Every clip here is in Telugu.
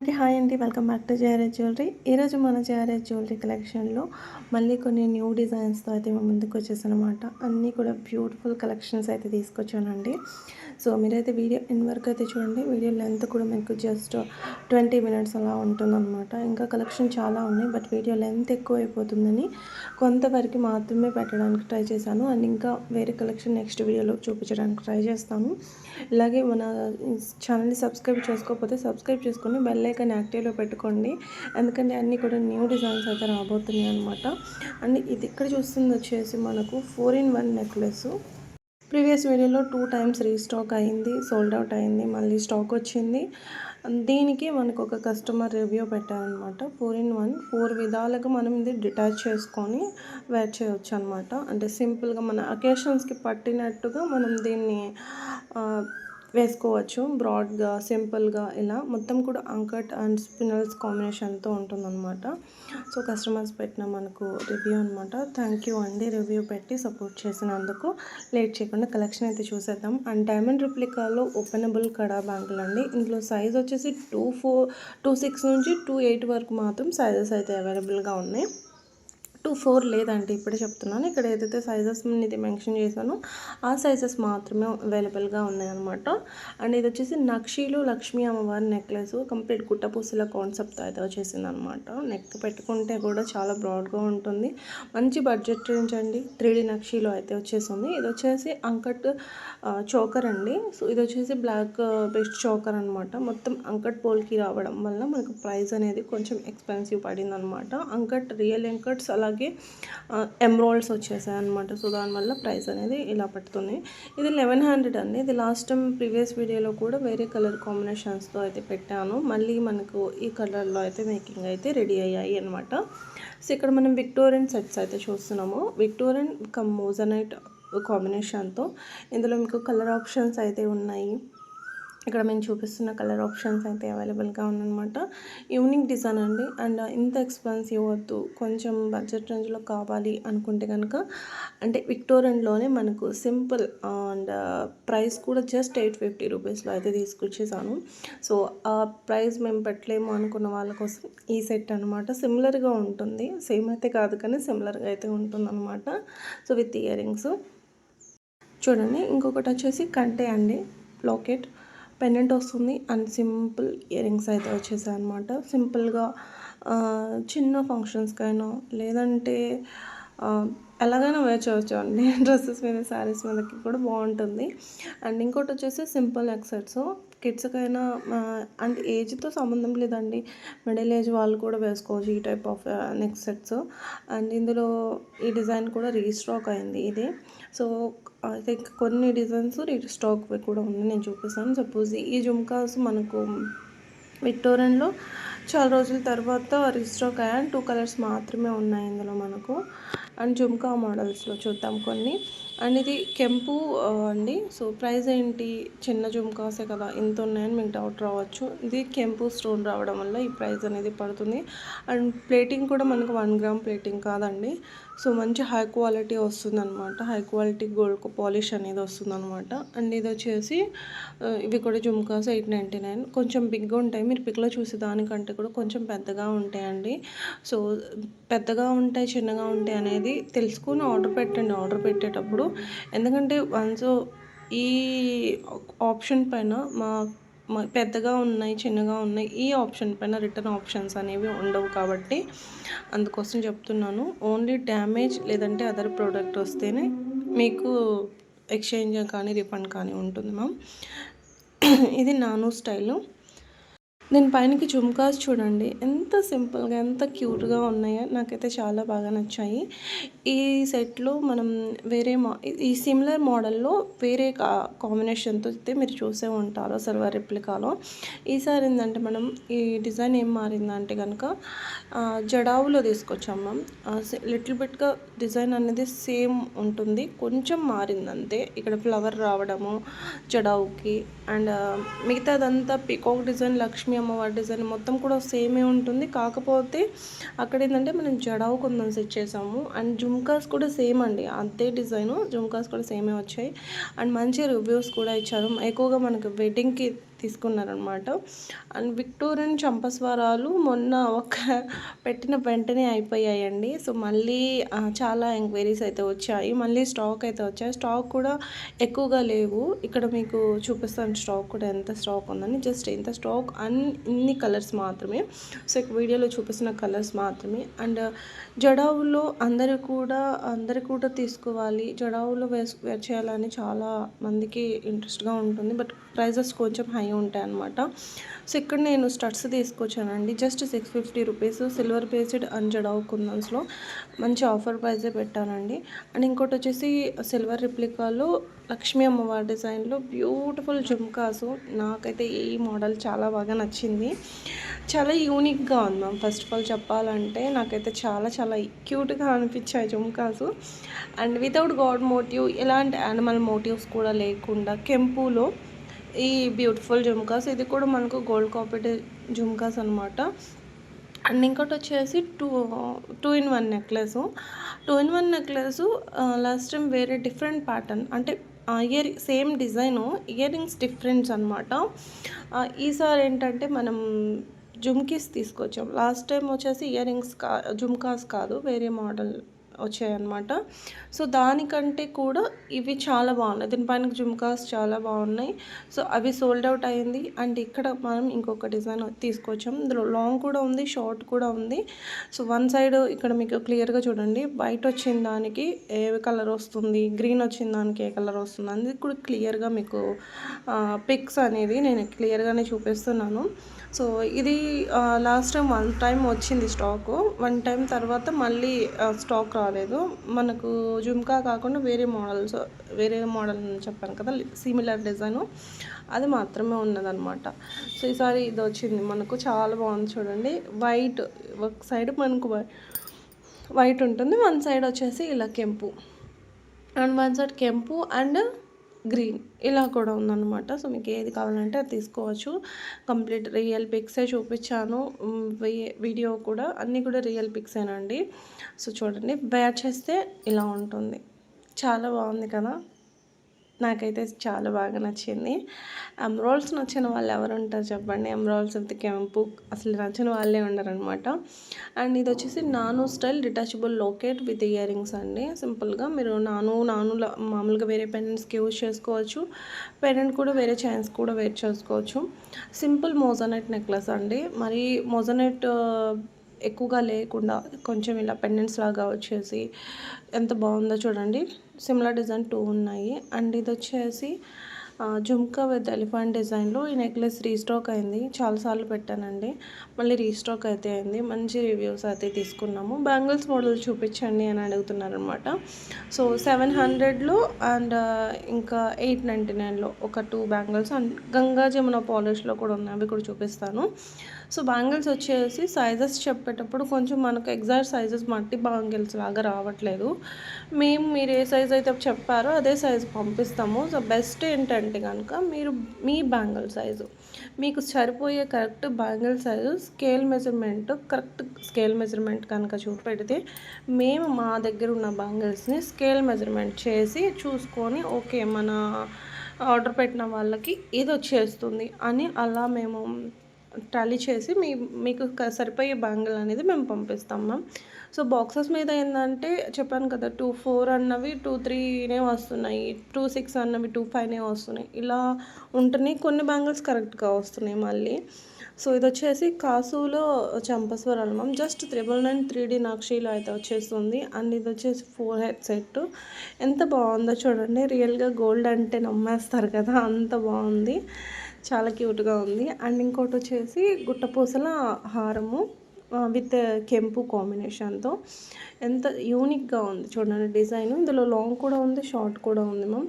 హాయ్ అండి. Welcome back to JRS jewellery. ఈరోజు మన జేఆర్ఎస్ జ్యువెలరీ కలెక్షన్లో మళ్ళీ కొన్ని న్యూ డిజైన్స్తో అయితే మేము ముందుకు వచ్చేసానమాట అన్నీ కూడా బ్యూటిఫుల్ కలెక్షన్స్ అయితే తీసుకొచ్చానండి. సో మీరైతే వీడియో ఇన్ వరకు అయితే చూడండి. వీడియో లెంత్ కూడా మీకు జస్ట్ ట్వంటీ మినిట్స్ అలా ఉంటుందన్నమాట. ఇంకా కలెక్షన్ చాలా ఉన్నాయి బట్ వీడియో లెంత్ ఎక్కువ అయిపోతుందని కొంతవరకు మాత్రమే పెట్టడానికి ట్రై చేశాను. అండ్ ఇంకా వేరే కలెక్షన్ నెక్స్ట్ వీడియోలో చూపించడానికి ట్రై చేస్తాను. ఇలాగే మన ఛానల్ని సబ్స్క్రైబ్ చేసుకోకపోతే సబ్స్క్రైబ్ చేసుకొని బెల్ ఐకాన్ యాక్టివ్లో పెట్టుకోండి. ఎందుకంటే అన్నీ కూడా న్యూ డిజైన్స్ అయితే రాబోతున్నాయి అనమాట అండ్ ఇది ఇక్కడ చూస్తుంది వచ్చేసి మనకు four in one necklace. Previous వీడియోలో టూ టైమ్స్ రీస్టాక్ అయింది సోల్డ్ అవుట్ అయింది మళ్ళీ స్టాక్ వచ్చింది. దీనికి మనకు ఒక కస్టమర్ రివ్యూ పెట్టారనమాట ఫోర్ ఇన్ వన్ ఫోర్ విధాలుగా మనం ఇది డిటాచ్ చేసుకొని వేర్ చేయవచ్చు అనమాట అంటే సింపుల్గా మన అకేషన్స్కి పట్టినట్టుగా మనం దీన్ని వేసుకోవచ్చు. బ్రాడ్గా సింపుల్గా ఇలా మొత్తం కూడా అంకట్ అండ్ స్పినల్స్ కాంబినేషన్తో ఉంటుందన్నమాట. సో కస్టమర్స్ పెట్టిన మనకు రివ్యూ అనమాట థ్యాంక్ యూ అండి రివ్యూ పెట్టి సపోర్ట్ చేసినందుకు. లేట్ చేయకుండా కలెక్షన్ అయితే చూసేద్దాం. అండ్ డైమండ్ రిప్లికాలో ఓపెనబుల్ కడా బ్యాంకులు అండి. ఇందులో సైజ్ వచ్చేసి టూ ఫోర్ టూ సిక్స్ నుంచి టూ ఎయిట్ వరకు మాత్రం సైజెస్ అయితే అవైలబుల్గా ఉన్నాయి. టూ ఫోర్ లేదండి ఇప్పుడే చెప్తున్నాను. ఇక్కడ ఏదైతే సైజెస్ ఇది మెన్షన్ చేశానో ఆ సైజెస్ మాత్రమే అవైలబుల్గా ఉన్నాయన్నమాట. అండ్ ఇది వచ్చేసి నక్షీలు లక్ష్మీ అమ్మవారి నెక్లెస్ కంప్లీట్ గుట్టపూసల కాన్సెప్ట్ అయితే వచ్చేసింది అనమాట నెక్ పెట్టుకుంటే కూడా చాలా బ్రాడ్గా ఉంటుంది. మంచి బడ్జెట్ రేంజ్ అండి. త్రీ డీ నక్షీలో అయితే వచ్చేసింది. ఇది వచ్చేసి అంకట్ చోకర్ అండి. సో ఇది వచ్చేసి బ్లాక్ బెస్ట్ చోకర్ అనమాట మొత్తం అంకట్ పోల్కి రావడం వల్ల మనకు ప్రైస్ అనేది కొంచెం ఎక్స్పెన్సివ్ పడింది అనమాట అంకట్ రియల్ అంకట్స్ అలాగే అలాగే వచ్చేసాయి అనమాట సో దానివల్ల ప్రైస్ అనేది ఇలా పడుతుంది. ఇది లెవెన్ హండ్రెడ్ అండి. ఇది లాస్ట్ టైం ప్రీవియస్ వీడియోలో కూడా వేరే కలర్ కాంబినేషన్స్తో అయితే పెట్టాను. మళ్ళీ మనకు ఈ కలర్లో అయితే మేకింగ్ అయితే రెడీ అయ్యాయి అనమాట సో ఇక్కడ మనం విక్టోరియన్ సెట్స్ అయితే చూస్తున్నాము. విక్టోరియన్ కమ్ మోజనైట్ కాంబినేషన్తో ఇందులో మీకు కలర్ ఆప్షన్స్ అయితే ఉన్నాయి. ఇక్కడ మేము చూపిస్తున్న కలర్ ఆప్షన్స్ అయితే అవైలబుల్గా ఉందన్నమాట. యూనిక్ డిజైన్ అండి. అండ్ ఇంత ఎక్స్పెన్సివ్ వద్దు. కొంచెం బడ్జెట్ రేంజ్లో కావాలి అనుకుంటే కనుక అంటే విక్టోరియన్లోనే మనకు సింపుల్ అండ్ ప్రైస్ కూడా జస్ట్ ఎయిట్ ఫిఫ్టీ రూపీస్లో అయితే తీసుకొచ్చేసాను. సో ఆ ప్రైస్ మేము పెట్టలేము అనుకున్న వాళ్ళ కోసం ఈ సెట్ అనమాట సిమిలర్గా ఉంటుంది. సేమ్ అయితే కాదు కానీ సిమిలర్గా అయితే అనమాట సో విత్ ఇయర్ రింగ్స్ చూడండి ఇంకొకటి వచ్చేసి కంటే అండి లాకెట్. పెండెంట్ వస్తుంది అండ్ సింపుల్ ఇయర్ రింగ్స్ అయితే వచ్చేసాయి అనమాట సింపుల్గా చిన్న ఫంక్షన్స్కైనా లేదంటే ఎలాగైనా వేర్ చేయవచ్చు అండి. డ్రెస్సెస్ మీద శారీస్ మీదకి కూడా బాగుంటుంది. అండ్ ఇంకోటి వచ్చేసి సింపుల్ ఎక్సెట్స్. కిడ్స్కైనా అండ్ ఏజ్తో సంబంధం లేదండి. మిడిల్ ఏజ్ వాళ్ళు కూడా వేసుకోవచ్చు ఈ type of neck sets and ఇందులో ఈ డిజైన్ కూడా రీస్టాక్ అయింది ఇది. సో ఐ థింక్ కొన్ని డిజైన్స్ రీస్టాక్ కూడా ఉంది నేను చూపిస్తాను. సపోజ్ ఈ జుమ్కాస్ మనకు విక్టోరియన్లో చాలా రోజుల తర్వాత రీస్టాక్ అయ్యాను టూ కలర్స్ మాత్రమే ఉన్నాయి ఇందులో మనకు. అండ్ జుమ్కా మోడల్స్లో చూద్దాం కొన్ని. అండ్ ఇది కెంపు అండి. సో ప్రైస్ ఏంటి? చిన్న జుమ్కాసే కదా ఇంత ఉన్నాయని మీకు డౌట్ రావచ్చు. ఇది కెంపు స్టోన్ రావడం వల్ల ఈ ప్రైస్ అనేది పడుతుంది. అండ్ ప్లేటింగ్ కూడా మనకు వన్ గ్రామ్ ప్లేటింగ్ కాదండి. సో మంచి హై క్వాలిటీ వస్తుంది అనమాట హై క్వాలిటీ గోల్డ్ పాలిష్ అనేది వస్తుంది అనమాట అండ్ ఇది వచ్చేసి ఇవి కూడా జుమ్కాస్ ఎయిట్ నైంటీ నైన్. కొంచెం బిగ్గా ఉంటాయి. మీరు పిక్లో చూసే దానికంటే కూడా కొంచెం పెద్దగా ఉంటాయండి. సో పెద్దగా ఉంటాయి చిన్నగా ఉంటాయి అనేది తెలుసుకుని ఆర్డర్ పెట్టండి. ఆర్డర్ పెట్టేటప్పుడు ఎందుకంటే వన్స్ ఈ ఆప్షన్ పైన మా పెద్దగా ఉన్నాయి చిన్నగా ఉన్నాయి ఈ ఆప్షన్ పైన రిటర్న్ ఆప్షన్స్ అనేవి ఉండవు కాబట్టి అందుకోసం చెప్తున్నాను. ఓన్లీ డ్యామేజ్ లేదంటే అదర్ ప్రోడక్ట్ వస్తేనే మీకు ఎక్స్చేంజ్ కానీ రిఫండ్ కానీ ఉంటుంది మ్యామ్ ఇది నాను స్టైలు దీని పైనకి జుమ్కాస్ చూడండి. ఎంత సింపుల్గా ఎంత క్యూట్గా ఉన్నాయో నాకైతే చాలా బాగా నచ్చాయి. ఈ సెట్లో మనం వేరే మా ఈ సిమిలర్ మోడల్లో వేరే కాంబినేషన్తో అయితే మీరు చూసే ఉంటారు సర్వర్ రిప్లికాలో. ఈసారి ఏంటంటే మనం ఈ డిజైన్ ఏం మారిందంటే కనుక జడావులో తీసుకొచ్చాం మ్యామ్. లిటిల్ బిట్గా డిజైన్ అనేది సేమ్ ఉంటుంది. కొంచెం మారింది అంతే ఇక్కడ ఫ్లవర్ రావడము జడావుకి అండ్ మిగతాదంతా పికాక్ డిజైన్ లక్ష్మీ అమ్మవారి డిజైన్ మొత్తం కూడా సేమే ఉంటుంది. కాకపోతే అక్కడ ఏంటంటే మనం జడావు కొంచెం సెట్ చేసాము. అండ్ జుమ్కాస్ కూడా సేమ్ అండి. అంతే డిజైను. జుమ్కాస్ కూడా సేమే వచ్చాయి. అండ్ మంచి రివ్యూస్ కూడా ఇచ్చారు. ఎక్కువగా మనకు వెడ్డింగ్కి తీసుకున్నారనమాట అండ్ విక్టోరియన్ చంపస్వరాలు మొన్న ఒక పెట్టిన వెంటనే అయిపోయాయండి. సో మళ్ళీ చాలా ఎంక్వైరీస్ అయితే వచ్చాయి. మళ్ళీ స్టాక్ అయితే వచ్చాయి. స్టాక్ కూడా ఎక్కువగా లేవు. ఇక్కడ మీకు చూపిస్తాను స్టాక్ కూడా ఎంత స్టాక్ ఉందని. జస్ట్ ఇంత స్టాక్ అన్ని ఇన్ని కలర్స్ మాత్రమే. సో వీడియోలో చూపిస్తున్న కలర్స్ మాత్రమే. అండ్ జడావులో అందరూ కూడా అందరు కూడా తీసుకోవాలి. జడావులో వేస్ వేర్ చేయాలని చాలా మందికి ఇంట్రెస్ట్గా ఉంటుంది. బట్ ప్రైజెస్ కొంచెం హై ఉంటాయి అనమాట సో ఇక్కడ నేను స్టడ్స్ తీసుకొచ్చానండి. Just six fifty rupees silver based and jadau కుందన్స్లో మంచి ఆఫర్ ప్రైజే పెట్టానండి. అండ్ ఇంకోటి వచ్చేసి సిల్వర్ రిప్లికాలో లక్ష్మీ అమ్మవారి డిజైన్లో బ్యూటిఫుల్ జుమ్కాసు. నాకైతే ఈ మోడల్ చాలా బాగా నచ్చింది. చాలా యూనిక్గా ఉంది. మ్యామ్ ఫస్ట్ ఆఫ్ ఆల్ చెప్పాలంటే నాకైతే చాలా చాలా క్యూట్గా అనిపించాయి jhumkas. And without god motive ఎలాంటి యానిమల్ మోటివ్స్ కూడా లేకుండా కెంపులో ఈ బ్యూటిఫుల్ జుమ్కాస్ ఇది కూడా మనకు గోల్డ్ కాపీ జుమ్కాస్ అనమాట అండ్ ఇంకోటి వచ్చేసి two two in one necklace two in one necklace last time వేరే డిఫరెంట్ ప్యాటర్న్ అంటే ear same design earrings difference అనమాట ఈసారి ఏంటంటే మనం జుమ్కీస్ తీసుకొచ్చాం. లాస్ట్ టైం వచ్చేసి ఇయర్ రింగ్స్ కా జుమ్కాస్ కాదు వేరే మోడల్ వచ్చాయన్నమాట. సో దానికంటే కూడా ఇవి చాలా బాగున్నాయి. దీనిపైన జుమ్కాస్ చాలా బాగున్నాయి. సో అవి సోల్డ్ అవుట్ అయింది. అండ్ ఇక్కడ మనం ఇంకొక డిజైన్ తీసుకొచ్చాం. ఇందులో లాంగ్ కూడా ఉంది షార్ట్ కూడా ఉంది. సో వన్ సైడ్ ఇక్కడ మీకు క్లియర్గా చూడండి. వైట్ వచ్చిన దానికి ఏ కలర్ వస్తుంది? గ్రీన్ వచ్చిన దానికి ఏ కలర్ వస్తుంది? అనేది కూడా క్లియర్గా మీకు పిక్స్ అనేది నేను క్లియర్గానే చూపిస్తున్నాను. సో ఇది లాస్ట్ టైం వన్ టైం వచ్చింది స్టాకు వన్ టైం తర్వాత మళ్ళీ స్టాక్ రాలేదు. మనకు జుమ్కా కాకుండా వేరే మోడల్స్ వేరే మోడల్ చెప్పాను కదా సిమిలర్ డిజైన్ అది మాత్రమే ఉన్నదనమాట సో ఈసారి ఇది వచ్చింది. మనకు చాలా బాగుంది చూడండి. వైట్ ఒక సైడ్ మనకు వైట్ ఉంటుంది. వన్ సైడ్ వచ్చేసి ఇలా కెంపు. అండ్ వన్ సైడ్ కెంపు అండ్ గ్రీన్ ఇలా కూడా ఉందన్నమాట. సో మీకు ఏది కావాలంటే అది తీసుకోవచ్చు. కంప్లీట్ రియల్ పిక్సే చూపించాను. వీడియో కూడా అన్నీ కూడా రియల్ పిక్సేనండి. సో చూడండి. వేర్ చేస్తే ఇలా ఉంటుంది. చాలా బాగుంది కదా? నాకైతే చాలా బాగా నచ్చింది. ఎమ్రాల్స్ నచ్చిన వాళ్ళు ఎవరు ఉంటారు చెప్పండి. ఎమ్రాల్స్ అంత కెంపు అసలు నచ్చిన వాళ్ళే ఉండరనమాట అండ్ ఇది వచ్చేసి నాను style detachable locket with earrings అండి. సింపుల్గా మీరు నాను నాను మామూలుగా వేరే పెండెంట్స్కి యూజ్ చేసుకోవచ్చు. పెండెంట్ కూడా వేరే చైన్స్ కూడా వేర్ చేసుకోవచ్చు. సింపుల్ మోజనెట్ నెక్లెస్ అండి. మరి మోజనెట్ ఎక్కువగా లేకుండా కొంచెం ఇలా పెండెంట్స్ లాగా వచ్చేసి ఎంత బాగుందో చూడండి. సిమిలర్ డిజైన్ టూ ఉన్నాయి. అండ్ ఇది వచ్చేసి జుమ్కా విత్ ఎలిఫెంట్ డిజైన్లో ఈ నెక్లెస్ రీస్టాక్ అయింది. చాలాసార్లు పెట్టానండి. మళ్ళీ రీస్టాక్ అయితే అయింది. మంచి రివ్యూస్ అయితే తీసుకున్నాము. బ్యాంగిల్స్ మోడల్ చూపించండి అని అడుగుతున్నారనమాట సో సెవెన్ హండ్రెడ్లో అండ్ ఇంకా ఎయిట్ నైంటీ నైన్లో ఒక two bangles and Ganga Jamuna పాలిష్లో కూడా ఉన్నాయి. అవి కూడా చూపిస్తాను. సో బ్యాంగిల్స్ వచ్చేసి సైజెస్ చెప్పేటప్పుడు కొంచెం మనకు ఎగ్జాక్ట్ సైజెస్ మట్టి బ్యాంగిల్స్ లాగా రావట్లేదు. మేము మీరు ఏ సైజ్ అయితే చెప్పారో అదే సైజ్ పంపిస్తాము. సో బెస్ట్ ఏంటంటే కనుక మీరు మీ బ్యాంగిల్ సైజు మీకు సరిపోయే correct bangle size scale measurement correct scale measurement కనుక చూపెడితే మేము మా దగ్గర ఉన్న బ్యాంగిల్స్ని స్కేల్ మెజర్మెంట్ చేసి చూసుకొని ఓకే మన ఆర్డర్ పెట్టిన వాళ్ళకి ఇది వచ్చేస్తుంది అని అలా మేము టాలీ చేసి మీ మీకు సరిపోయే బ్యాంగిల్ అనేది మేము పంపిస్తాం మ్యామ్ సో బాక్సెస్ మీద ఏంటంటే చెప్పాను కదా టూ ఫోర్ అన్నవి టూ త్రీనే వస్తున్నాయి టూ సిక్స్ అన్నవి టూ ఫైవ్నే వస్తున్నాయి. ఇలా ఉంటున్నాయి కొన్ని బ్యాంగిల్స్ కరెక్ట్గా వస్తున్నాయి మళ్ళీ. సో ఇది వచ్చేసి కాసులో చంపస్వరాలు ma'am just triple nine three D నాక్షిలో అయితే వచ్చేస్తుంది. అండ్ ఇది వచ్చేసి ఫోర్ హెడ్ సెట్ ఎంత బాగుందో చూడండి. రియల్గా గోల్డ్ అంటే నమ్మేస్తారు కదా అంత బాగుంది. చాలా క్యూట్గా ఉంది. అండ్ ఇంకోటి వచ్చేసి గుట్టపూసల హారము విత్ కెంపు కాంబినేషన్తో. ఎంత యూనిక్గా ఉంది చూడండి డిజైన్. ఇందులో లాంగ్ కూడా ఉంది షార్ట్ కూడా ఉంది మ్యామ్.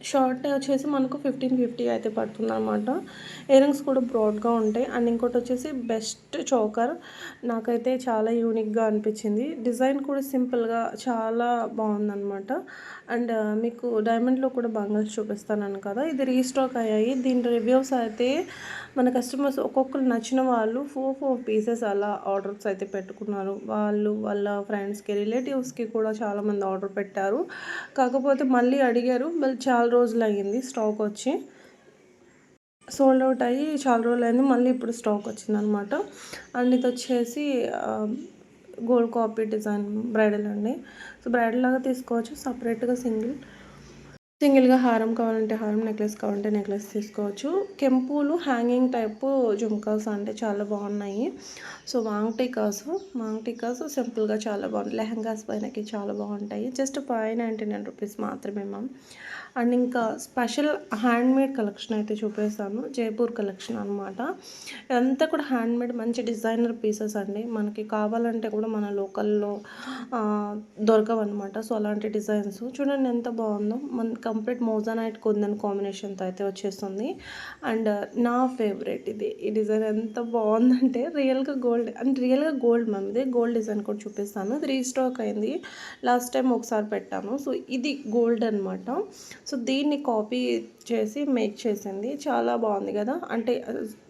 షార్ట్ వచ్చేసి మనకు ఫిఫ్టీన్ ఫిఫ్టీ అయితే పడుతుంది అనమాట ఇయర్ రింగ్స్ కూడా బ్రాడ్గా ఉంటాయి. అండ్ ఇంకోటి వచ్చేసి బెస్ట్ చోకర్. నాకైతే చాలా యూనిక్గా అనిపించింది. డిజైన్ కూడా సింపుల్గా చాలా బాగుందనమాట అండ్ మీకు డైమండ్లో కూడా బంగల్స్ చూపిస్తాను కదా. ఇది రీస్టాక్ అయ్యాయి. దీని రివ్యూస్ అయితే మన కస్టమర్స్ ఒక్కొక్కరు నచ్చిన వాళ్ళు ఫోర్ ఫోర్ పీసెస్ అలా ఆర్డర్స్ అయితే పెట్టుకున్నారు. వాళ్ళు వాళ్ళ ఫ్రెండ్స్కి రిలేటివ్స్కి కూడా చాలామంది ఆర్డర్ పెట్టారు. కాకపోతే మళ్ళీ అడిగారు మళ్ళీ చాలా రోజులు అయ్యింది స్టాక్ వచ్చి. సోల్డ్ అవుట్ అయ్యి చాలా రోజులు అయింది మళ్ళీ ఇప్పుడు స్టాక్ వచ్చిందనమాట అండ్ ఇది వచ్చేసి గోల్డ్ కాపీ డిజైన్ బ్రైడల్ అండి. సో బ్రైడల్ లాగా తీసుకోవచ్చు. సపరేట్గా సింగిల్ సింగిల్గా హారం కావాలంటే హారం నెక్లెస్ కావాలంటే నెక్లెస్ తీసుకోవచ్చు. కెంపులు హ్యాంగింగ్ టైపు జుమ్కాస్ అంటే చాలా బాగున్నాయి. సో మాంగ్ టీకాస్ మాంగ్ టీకాస్ సింపుల్గా చాలా బాగుంటాయి. లెహంగాస్ పైనకి చాలా బాగుంటాయి. Just five ninety nine rupees మాత్రమే మ్యామ్ అండ్ ఇంకా స్పెషల్ హ్యాండ్మేడ్ కలెక్షన్ అయితే చూపిస్తాను. జైపూర్ కలెక్షన్ అనమాట ఇదంతా కూడా హ్యాండ్మేడ్ మంచి డిజైనర్ పీసెస్ అండి. మనకి కావాలంటే కూడా మన లోకల్లో దొరకవు అనమాట సో అలాంటి డిజైన్స్. చూడండి ఎంత బాగుందో. మన కంప్లీట్ మోజానైట్ కొందని కాంబినేషన్తో అయితే వచ్చేస్తుంది. అండ్ నా ఫేవరెట్ ఇది. ఈ డిజైన్ ఎంత బాగుందంటే రియల్గా గోల్డ్ అండ్ రియల్గా గోల్డ్ మ్యామ్ ఇది. గోల్డ్ డిజైన్ కూడా చూపిస్తాను. ఇది రీస్టాక్ అయింది. లాస్ట్ టైం ఒకసారి పెట్టాను. సో ఇది గోల్డ్ అనమాట సో దీన్ని కాపీ చేసి మేక్ చేసింది. చాలా బాగుంది కదా. అంటే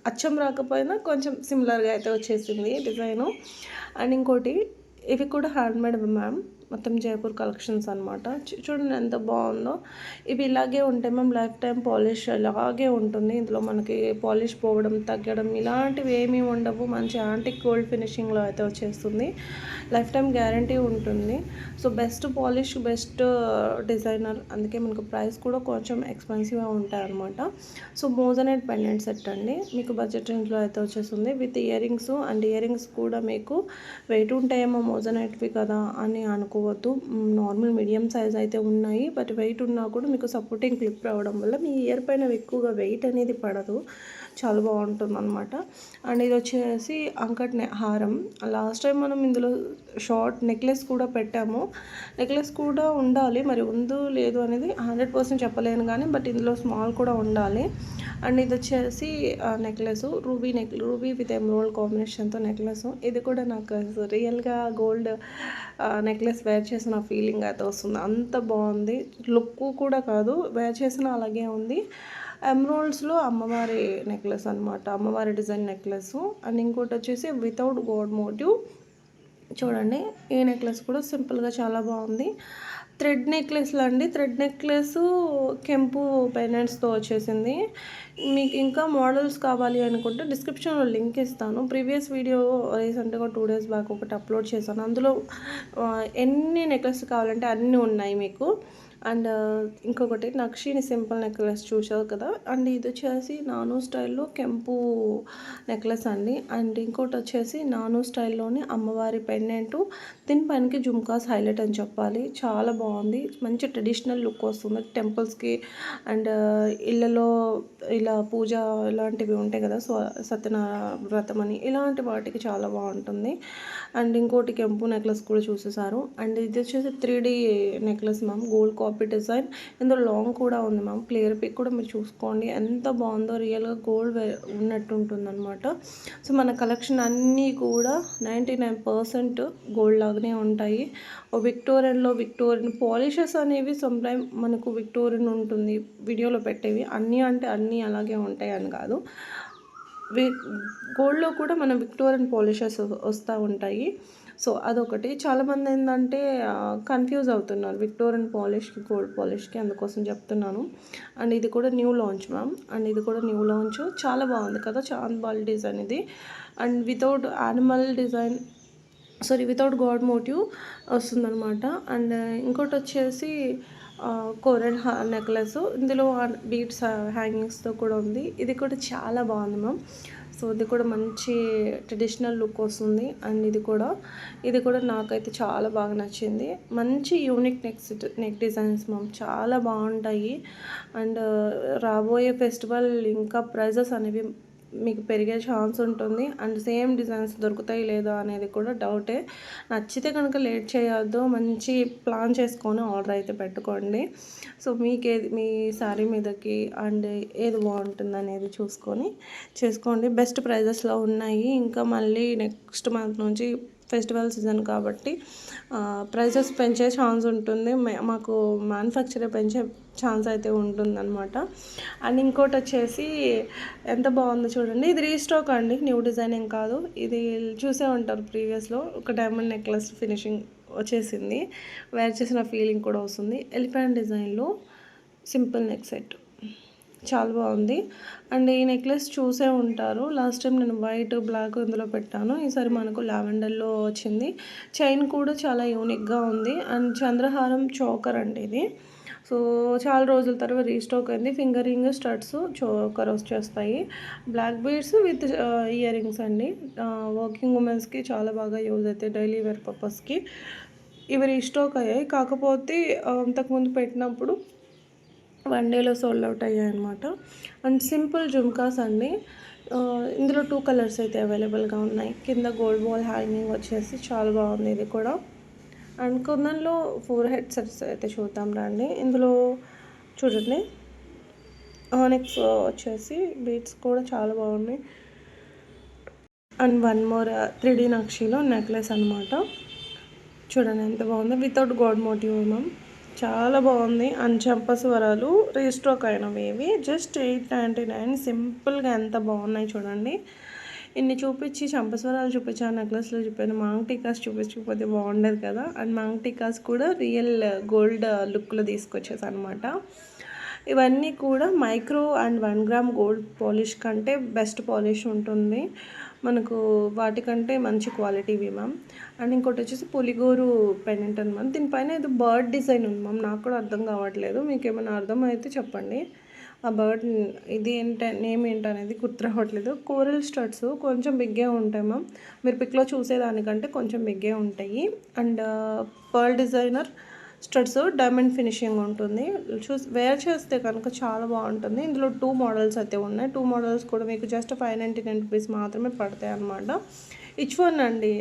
అచ్చం రాకపోయినా కొంచెం సిమిలర్గా అయితే వచ్చేసింది డిజైను. అండ్ ఇంకోటి ఇవి కూడా హ్యాండ్మేడ్ మ్యామ్ మొత్తం జైపూర్ కలెక్షన్స్ అనమాట చూడండి ఎంత బాగుందో. ఇవి ఇలాగే ఉంటాయి. మేము లైఫ్ టైం పాలిష్ ఇలాగే ఉంటుంది. ఇందులో మనకి పాలిష్ పోవడం తగ్గడం ఇలాంటివి ఏమీ ఉండవు. మంచి యాంటిక్ గోల్డ్ ఫినిషింగ్లో అయితే వచ్చేస్తుంది. లైఫ్ టైం గ్యారంటీ ఉంటుంది. So best polish best designer. అందుకే మనకు ప్రైస్ కూడా కొంచెం ఎక్స్పెన్సివ్గా ఉంటాయి అనమాట సో మోజనైట్ పెండెంట్ సెట్ అండి. మీకు బడ్జెట్ రేంజ్లో అయితే వచ్చేస్తుంది. With ear rings and earrings కూడా మీకు వెయిట్ ఉంటాయేమో మోజనైట్వి కదా అని అనుకో అనుకోవద్దు నార్మల్ మీడియం సైజ్ అయితే ఉన్నాయి. బట్ వెయిట్ ఉన్నా కూడా మీకు సపోర్టింగ్ క్లిప్ రావడం వల్ల మీ ఇయర్ పైన ఎక్కువగా వెయిట్ అనేది పడదు. చాలా బాగుంటుంది అనమాట అండ్ ఇది వచ్చేసి అంకట్ హారం. లాస్ట్ టైం మనం ఇందులో షార్ట్ నెక్లెస్ కూడా పెట్టాము. నెక్లెస్ కూడా ఉండాలి మరి ఉందో లేదు అనేది హండ్రెడ్ పర్సెంట్ చెప్పలేను కానీ బట్ ఇందులో స్మాల్ కూడా ఉండాలి. అండ్ ఇది వచ్చేసి necklace. Ruby neck ruby with emerald కాంబినేషన్తో నెక్లెస్. ఇది కూడా నాకు రియల్గా గోల్డ్ నెక్లెస్ వేర్ చేసిన ఫీలింగ్ అయితే వస్తుంది. అంత బాగుంది. లుక్ కూడా కాదు వేర్ చేసిన అలాగే ఉంది. ఎమ్రోల్స్లో అమ్మవారి నెక్లెస్ అనమాట అమ్మవారి డిజైన్ నెక్లెస్. అండ్ ఇంకోటి వచ్చేసి వితౌట్ గోడ్ మోటివ్. చూడండి ఈ నెక్లెస్ కూడా సింపుల్గా చాలా బాగుంది. థ్రెడ్ నెక్లెస్లు అండి. థ్రెడ్ నెక్లెస్ కెంపు పెనెంట్స్తో వచ్చేసింది. మీకు ఇంకా మోడల్స్ కావాలి అనుకుంటే డిస్క్రిప్షన్లో లింక్ ఇస్తాను. ప్రీవియస్ వీడియో రీసెంట్గా టూ డేస్ బ్యాక్ ఒకటి అప్లోడ్ చేశాను. అందులో ఎన్ని నెక్లెస్ కావాలంటే అన్నీ ఉన్నాయి మీకు. అండ్ ఇంకొకటి నక్షిని సింపుల్ నెక్లెస్ చూసావు కదా అండ్ ఇది వచ్చేసి నాను స్టైల్లో కెంపు నెక్లెస్ అండి. అండ్ ఇంకోటి వచ్చేసి నాను స్టైల్లోని అమ్మవారి పెండెంట్ దీని పైనకి జుమ్కాస్ హైలైట్ అని చెప్పాలి. చాలా బాగుంది. మంచి ట్రెడిషనల్ లుక్ వస్తుంది. టెంపుల్స్కి అండ్ ఇళ్ళలో ఇలా పూజ ఇలాంటివి ఉంటాయి కదా సో సత్యనారాయణ వ్రతం అని ఇలాంటి వాటికి చాలా బాగుంటుంది. అండ్ ఇంకోటి కెంపు నెక్లెస్ కూడా చూసేసారు అండ్ ఇది వచ్చేసి three necklace ma'am gold copy design ఇందులో లాంగ్ కూడా ఉంది మ్యామ్ క్లియర్ పిక్ కూడా మీరు చూసుకోండి. ఎంత బాగుందో రియల్గా గోల్డ్ ఉన్నట్టు ఉంటుందన్నమాట. సో మన కలెక్షన్ అన్నీ కూడా నైంటీ నైన్ పర్సెంట్ గోల్డ్ లాగానే ఉంటాయి. విక్టోరియన్లో విక్టోరియన్ పాలిషెస్ అనేవి సమ్టైమ్ మనకు విక్టోరియన్ ఉంటుంది. వీడియోలో పెట్టేవి. అన్నీ అంటే అన్నీ అలాగే ఉంటాయి అని కాదు. గోల్డ్లో కూడా మన విక్టోరియన్ పాలిషెస్ వస్తూ ఉంటాయి. సో అదొకటి. చాలామంది ఏంటంటే కన్ఫ్యూజ్ అవుతున్నారు. విక్టోరియన్ పాలిష్కి గోల్డ్ పాలిష్కి అందుకోసం చెప్తున్నాను. అండ్ ఇది కూడా న్యూ లాంచ్ మ్యామ్ అండ్ ఇది కూడా న్యూ లాంచ్ చాలా బాగుంది కదా చాంద్ బాల్ డిజైన్ ఇది. And without animal design sorry without god motive వస్తుందన్నమాట. అండ్ ఇంకోటి వచ్చేసి కోరన్ నెక్లెస్ ఇందులో బీట్స్ హ్యాంగింగ్స్తో కూడా ఉంది. ఇది కూడా చాలా బాగుంది మ్యామ్ సో ఇది కూడా మంచి ట్రెడిషనల్ లుక్ వస్తుంది. అండ్ ఇది కూడా ఇది కూడా నాకైతే చాలా బాగా నచ్చింది. మంచి unique neck neck designs ma'am చాలా బాగుంటాయి. అండ్ రాబోయే ఫెస్టివల్ ఇంకా ప్రైజెస్ అనేవి మీకు పెరిగే ఛాన్స్ ఉంటుంది. అండ్ సేమ్ డిజైన్స్ దొరుకుతాయి లేదా అనేది కూడా డౌటే నచ్చితే కనుక లేట్ చేయొద్దు. మంచి ప్లాన్ చేసుకొని ఆర్డర్ అయితే పెట్టుకోండి. సో మీకు ఏది మీ శారీ మీదకి అండ్ ఏది బాగుంటుంది అనేది చూసుకొని చేసుకోండి. బెస్ట్ ప్రైజెస్లో ఉన్నాయి. ఇంకా మళ్ళీ నెక్స్ట్ మంత్ నుంచి ఫెస్టివల్ సీజన్ కాబట్టి ప్రైసెస్ పెంచే ఛాన్స్ ఉంటుంది. మాకు మ్యానుఫ్యాక్చరర్ పెంచే ఛాన్స్ అయితే ఉంటుందన్నమాట. అండ్ ఇంకోటి వచ్చేసి ఎంత బాగుందో చూడండి. ఇది రీస్టాక్ అండి న్యూ డిజైన్ ఏం కాదు. ఇది చూసే ఉంటారు ప్రీవియస్లో. ఒక డైమండ్ నెక్లెస్ ఫినిషింగ్ వచ్చేసింది. వేర్ చేసిన ఫీలింగ్ కూడా వస్తుంది. ఎలిఫెంట్ డిజైన్లో సింపుల్ నెక్ సెట్. చాలా బాగుంది. అండ్ ఈ నెక్లెస్ చూసే ఉంటారు. లాస్ట్ టైం నేను వైట్ బ్లాక్ ఇందులో పెట్టాను. ఈసారి మనకు లావెండర్లో వచ్చింది. చైన్ కూడా చాలా యూనిక్గా ఉంది. అండ్ చంద్రహారం చోకర్ అండి ఇది. సో చాలా రోజుల తర్వాత రీస్టాక్ అయింది. ఫింగరింగ్ స్టడ్స్ చోకర్ వచ్చేస్తాయి. Black beads with ear rings అండి. వర్కింగ్ ఉమెన్స్కి చాలా బాగా యూజ్ అవుతాయి డైలీ వేర్ పర్పస్కి. ఇవి రీస్టాక్ అయ్యాయి. కాకపోతే అంతకుముందు పెట్టినప్పుడు వన్ డేలో సోల్డ్ అవుట్ అయ్యాయి అనమాట అండ్ సింపుల్ జుమ్కాస్ అండి. ఇందులో టూ కలర్స్ అయితే అవైలబుల్గా ఉన్నాయి. కింద గోల్డ్ బాల్ హ్యాంగింగ్ వచ్చేసి చాలా బాగుంది ఇది కూడా. అండ్ కొందరిలో ఫోర్ హెడ్ సెట్స్ అయితే చూద్దాం రండి. ఇందులో చూడండి. ఆనెక్స్ వచ్చేసి బీట్స్ కూడా చాలా బాగున్నాయి. And one more three D నక్షిలో necklace అనమాట చూడండి ఎంత బాగుంది. Without god motive ma'am. చాలా బాగుంది. అండ్ చంపస్వరాలు రీస్ట్రోక్ అయినవి ఇవి. Just eight ninety nine. సింపుల్గా ఎంత బాగున్నాయి చూడండి. ఇన్ని చూపించి చంపస్వరాలు చూపించాను నెక్లెస్లో చూపాను మాంగ్ టీకాస్ చూపించకపోతే బాగుండదు కదా. అండ్ మాంగ్ టీకాస్ కూడా రియల్ గోల్డ్ లుక్లో తీసుకొచ్చేసి అనమాట ఇవన్నీ కూడా micro and one gram gold polish కంటే బెస్ట్ పాలిష్ ఉంటుంది. మనకు వాటికంటే మంచి క్వాలిటీవి మ్యామ్ అండ్ ఇంకోటి వచ్చేసి పులిగోరు పెనెంట్ అనమాట దీనిపైన ఏదో బర్డ్ డిజైన్ ఉంది మ్యామ్ నాకు కూడా అర్థం కావట్లేదు. మీకు ఏమైనా అర్థం అయితే చెప్పండి. ఆ బర్డ్ ఇది ఏంట నేమ్ ఏంటనేది గుర్తు రావట్లేదు. కోరల్ స్టడ్స్ కొంచెం బిగ్గే ఉంటాయి మ్యామ్ మీరు పిక్లో చూసేదానికంటే కొంచెం బిగ్గే ఉంటాయి. And pearl designer studs diamond finishing ఉంటుంది. చూసి వేర్ చేస్తే కనుక చాలా బాగుంటుంది. ఇందులో టూ మోడల్స్ అయితే ఉన్నాయి. టూ మోడల్స్ కూడా మీకు just five ninety nine rupees మాత్రమే పడతాయి అన్నమాట. ఇచ్ వన్ అండి.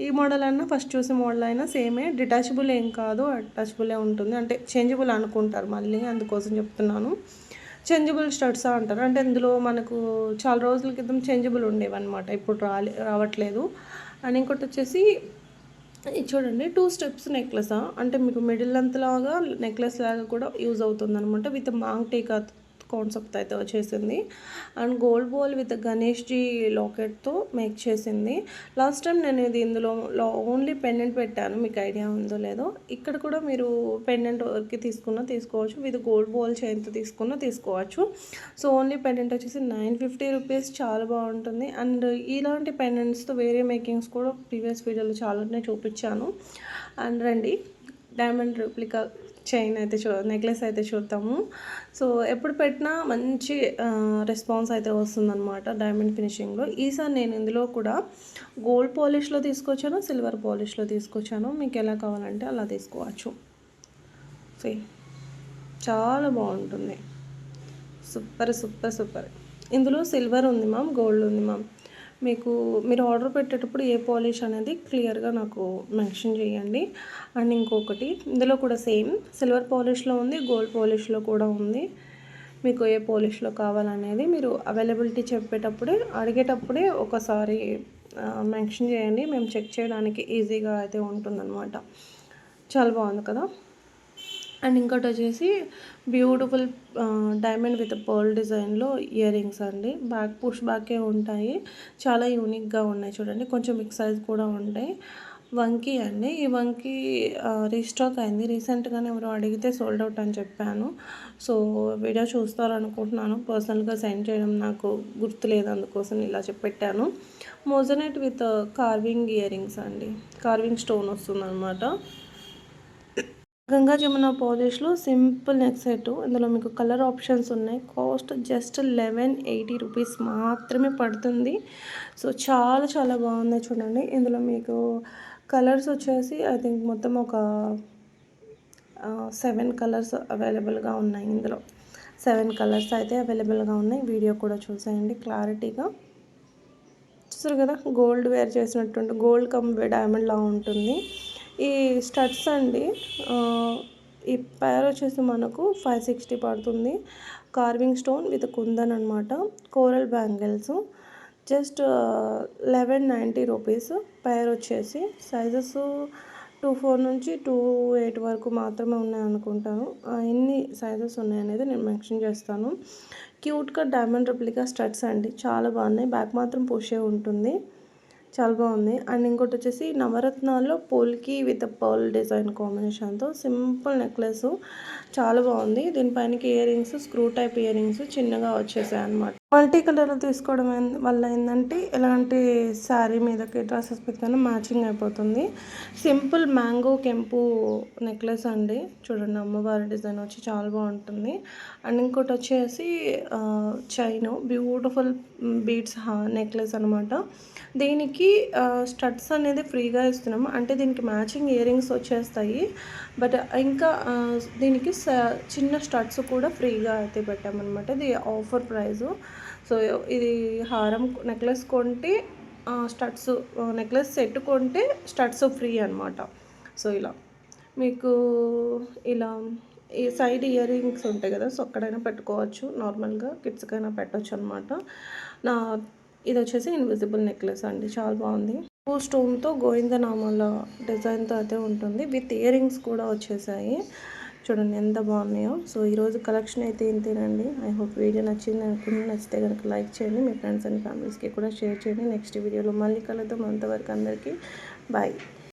ఈ మోడల్ అయినా ఫస్ట్ చూసే మోడల్ అయినా సేమే. డిటాచబుల్ ఏం కాదు. అటాచబులే ఉంటుంది. అంటే చేంజబుల్ అనుకుంటారు మళ్ళీ అందుకోసం చెప్తున్నాను. చేంజబుల్ స్టడ్స్ అంటారు. అంటే ఇందులో మనకు చాలా రోజుల క్రితం చేంజబుల్ ఉండేవి అనమాట ఇప్పుడు రాలే రావట్లేదు. అండ్ ఇంకోటి వచ్చేసి ఇది చూడండి టూ స్టెప్స్ నెక్లెస్ అంటే మీకు మిడిల్ అంతలాగా నెక్లెస్ లాగా కూడా యూజ్ అవుతుంది అనమాట విత్ మాంగ్ టీకా కాన్సెప్ట్ అయితే వచ్చేసింది. And gold ball with Ganesh ji లాకెట్తో make చేసింది. లాస్ట్ టైం నేను ఇది ఇందులో ఓన్లీ పెండెంట్ పెట్టాను. మీకు ఐడియా ఉందో లేదో ఇక్కడ కూడా మీరు పెండెంట్ వర్క్కి తీసుకున్నా తీసుకోవచ్చు. విత్ గోల్డ్ బోల్ చైన్తో తీసుకున్నా తీసుకోవచ్చు. సో ఓన్లీ పెండెంట్ వచ్చేసి నైన్ ఫిఫ్టీ రూపీస్ చాలా బాగుంటుంది. అండ్ ఇలాంటి పెండెంట్స్తో వేరే మేకింగ్స్ కూడా ప్రీవియస్ వీడియోలో చాలానే చూపించాను. అండ్ రండి. డైమండ్ రిప్లికా చైన్ అయితే చూ నెక్లెస్ అయితే చూద్దాము. సో ఎప్పుడు పెట్టినా మంచి రెస్పాన్స్ అయితే వస్తుందన్నమాట డైమండ్ ఫినిషింగ్లో. ఈసారి నేను ఇందులో కూడా గోల్డ్ పాలిష్లో తీసుకొచ్చాను సిల్వర్ పాలిష్లో తీసుకొచ్చాను. మీకు ఎలా కావాలంటే అలా తీసుకోవచ్చు. సే చాలా బాగుంటుంది. Super super super. ఇందులో సిల్వర్ ఉంది మ్యామ్ గోల్డ్ ఉంది మ్యామ్. మీకు మీరు ఆర్డర్ పెట్టేటప్పుడు ఏ పాలిష్ అనేది క్లియర్గా నాకు మెన్షన్ చేయండి. అండ్ ఇంకొకటి ఇందులో కూడా సేమ్ సిల్వర్ పాలిష్లో ఉంది గోల్డ్ పాలిష్లో కూడా ఉంది. మీకు ఏ పాలిష్లో కావాలనేది మీరు అవైలబిలిటీ చెప్పేటప్పుడే అడిగేటప్పుడే ఒకసారి మెన్షన్ చేయండి. మేము చెక్ చేయడానికి ఈజీగా అయితే ఉంటుందన్నమాట. చాలా బాగుంది కదా? అండ్ ఇంకోటి వచ్చేసి బ్యూటిఫుల్ డైమండ్ విత్ పర్ల్ డిజైన్లో ఇయర్ రింగ్స్ అండి. బ్యాక్ పుష్ బ్యాకే ఉంటాయి. చాలా యూనిక్గా ఉన్నాయి చూడండి. కొంచెం మిక్స్ సైజ్ కూడా ఉంటాయి. వంకీ అండి. ఈ వంకీ రీస్టాక్ అయింది. రీసెంట్గానే ఎవరో అడిగితే సోల్డ్ అవుట్ అని చెప్పాను. సో వీడియో చూస్తారనుకుంటున్నాను. పర్సనల్గా సెండ్ చేయడం నాకు గుర్తులేదు అందుకోసం ఇలా చెప్పెట్టాను. మోజనెట్ విత్ కార్వింగ్ ఇయర్ రింగ్స్ అండి. కార్వింగ్ స్టోన్ వస్తుందన్నమాట. గంగా జమున పాలిష్లో సింపుల్ నెక్ సెట్. ఇందులో మీకు కలర్ ఆప్షన్స్ ఉన్నాయి. Cost just eleven eighty rupees మాత్రమే పడుతుంది. సో చాలా చాలా బాగుంది చూడండి. ఇందులో మీకు కలర్స్ వచ్చేసి ఐ థింక్ మొత్తం ఒక సెవెన్ కలర్స్ అవైలబుల్గా ఉన్నాయి ఇందులో. సెవెన్ కలర్స్ అయితే అవైలబుల్గా ఉన్నాయి. వీడియో కూడా చూసేయండి క్లారిటీగా. చూసారు కదా? గోల్డ్ వేర్ చేసినటువంటి గోల్డ్ కమ్ డైమండ్లా ఉంటుంది. ఈ స్టడ్స్ అండి ఈ పేర్ వచ్చేసి మనకు ఫైవ్ సిక్స్టీ పడుతుంది. కార్వింగ్ స్టోన్ విత్ కుందన్ అనమాట coral bangles. Just eleven ninety rupees pair వచ్చేసి సైజెస్ టూ ఫోర్ నుంచి టూ ఎయిట్ వరకు మాత్రమే ఉన్నాయి అనుకుంటాను ఎన్ని సైజెస్ ఉన్నాయనేది నేను మెన్షన్ చేస్తాను. క్యూట్గా డైమండ్ రిప్లికా స్టడ్స్ అండి చాలా బాగున్నాయి. బ్యాక్ మాత్రం పుషే ఉంటుంది. చాలా బాగుంది. అండ్ ఇంకోటి వచ్చేసి నవరత్నాల్లో పోల్కి విత్ పర్ల్ డిజైన్ కాంబినేషన్తో సింపుల్ నెక్లెస్. చాలా బాగుంది. దీనిపైనకి ear rings screw type ear rings చిన్నగా వచ్చేసాయి అనమాట మల్టీ కలర్ తీసుకోవడం వల్ల ఏంటంటే ఎలాంటి శారీ మీదకి డ్రెస్సెస్ మీదకైనా మ్యాచింగ్ అయిపోతుంది. సింపుల్ మ్యాంగో కెంపు నెక్లెస్ అండి. చూడండి అమ్మవారి డిజైన్ వచ్చి చాలా బాగుంటుంది. అండ్ ఇంకోటి వచ్చేసి చైన్. బ్యూటిఫుల్ బీడ్స్ నెక్లెస్ అనమాట దీనికి స్టడ్స్ అనేది ఫ్రీగా ఇస్తున్నాం. అంటే దీనికి మ్యాచింగ్ ఇయర్ రింగ్స్ వచ్చేస్తాయి. బట్ ఇంకా దీనికి స- చిన్న స్టడ్స్ కూడా ఫ్రీగా అయితే పెట్టామన్నమాట. ఇది ఆఫర్ ప్రైజు. సో ఇది హారం నెక్లెస్ కొంటే స్టడ్స్ నెక్లెస్ సెట్ కొంటే స్టడ్స్ ఫ్రీ అనమాట సో ఇలా. మీకు ఇలా ఈ సైడ్ ఇయర్ రింగ్స్ ఉంటాయి కదా సో అక్కడైనా పెట్టుకోవచ్చు. నార్మల్గా కిడ్స్కైనా పెట్టవచ్చు అనమాట నా ఇది వచ్చేసి ఇన్విజిబుల్ నెక్లెస్ అండి. చాలా బాగుంది. టూ స్టోన్తో గోవిందనామాల డిజైన్తో అయితే ఉంటుంది. విత్ ఇయర్ రింగ్స్ కూడా వచ్చేసాయి. చూడండి ఎంత బాగున్నాయో. సో ఈరోజు కలెక్షన్ అయితే ఇంతేనండి. ఐ హోప్ వీడియో నచ్చింది అనుకుంటున్నా. నచ్చితే కనుక లైక్ చేయండి. మీ ఫ్రెండ్స్ అండ్ ఫ్యామిలీస్కి కూడా షేర్ చేయండి. నెక్స్ట్ వీడియోలో మళ్ళీ కలుద్దాం. అంతవరకు అందరికీ బాయ్.